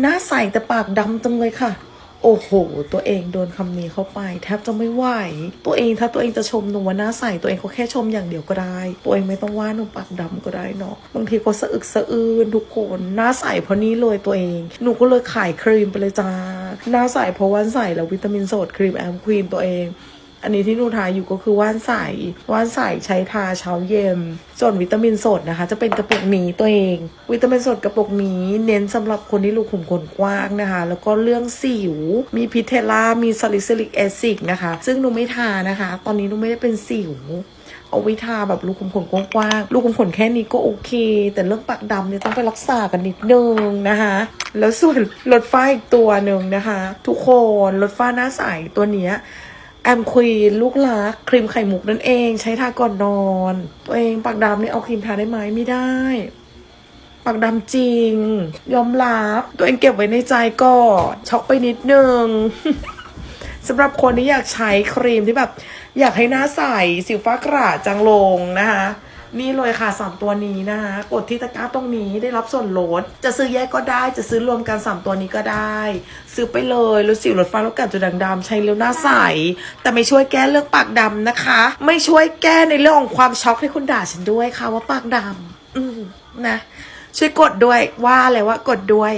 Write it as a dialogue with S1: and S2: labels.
S1: หน้าใสแต่ปากดำจังเลยค่ะ โอ้โห ตัวเองโดนคำนี้เข้าไป แทบจะไม่ไหว ตัวเองถ้าตัวเองจะชมหนูว่าหน้าใสตัวเองก็แค่ชมอย่างเดียวก็ได้ ตัวเองไม่ต้องว่าหนูปากดำก็ได้เนาะ บางทีก็สะอึกสะอื้นทุกคนหน้าใสเพราะนี้เลยตัวเอง หนูก็เลยขายครีมไปเลยจ้า หน้าใสเพราะว่านใสแล้ววิตามินโซดครีมแอมควีนตัวเอง อันนี้ที่หนูทาอยู่ก็คือว่านใสว่านใสใช้ทาเช้าเย็น ส่วนวิตามินสดนะคะ จะเป็นกระปุกนี้ตัวเอง วิตามินสดกระปุกนี้เน้นสำหรับคนที่รูขุมขนกว้างนะคะ แล้วก็เรื่องสิว มีพิเทล่ามีซาลิซิลิกแอซิดนะคะ ซึ่งหนูไม่ทานะคะ ตอนนี้หนูไม่ได้เป็นสิวเอาไว้ทาแบบรูขุมขนกว้างๆรูขุมขนแค่นี้ก็โอเค แต่เรื่องปากดำเนี่ยต้องไปรักษากันนิดนึงนะคะ แล้วส่วนรถฟ้าอีกตัวหนึ่งนะคะ ทุกคนรถฟ้าหน้าใสตัวเนี้ย แอมควีนลูกลักครีมไข่มุกนั่นเอง ใช้ทาก่อนนอน ตัวเองปากดำนี่เอาครีมทาได้ไหมไม่ได้ ปากดำจริง ยอมรับตัวเองเก็บไว้ในใจก่อนช็อกไปนิดนึงสำหรับคนที่อยากใช้ครีมที่แบบ อยากให้หน้าใสสิวฟ้ากระจางลงนะคะ นี่เลยค่ะสามตัวนี้นะคะกดที่ตะกร้าตรงนี้ได้รับส่วนลด จะซื้อแยกก็ได้ จะซื้อรวมกันสามตัวนี้ก็ได้ ซื้อไปเลยลดสิวลดฟ้าลดกระจุดด่างดำใช้แล้วหน้าใส แต่ไม่ช่วยแก้เรื่องปากดำนะคะ ไม่ช่วยแก้ในเรื่องของความช็อกให้คุณด่าฉันด้วยค่ะว่าปากดำอืมนะ ช่วยกดด้วยว่าอะไรว่ากดด้วย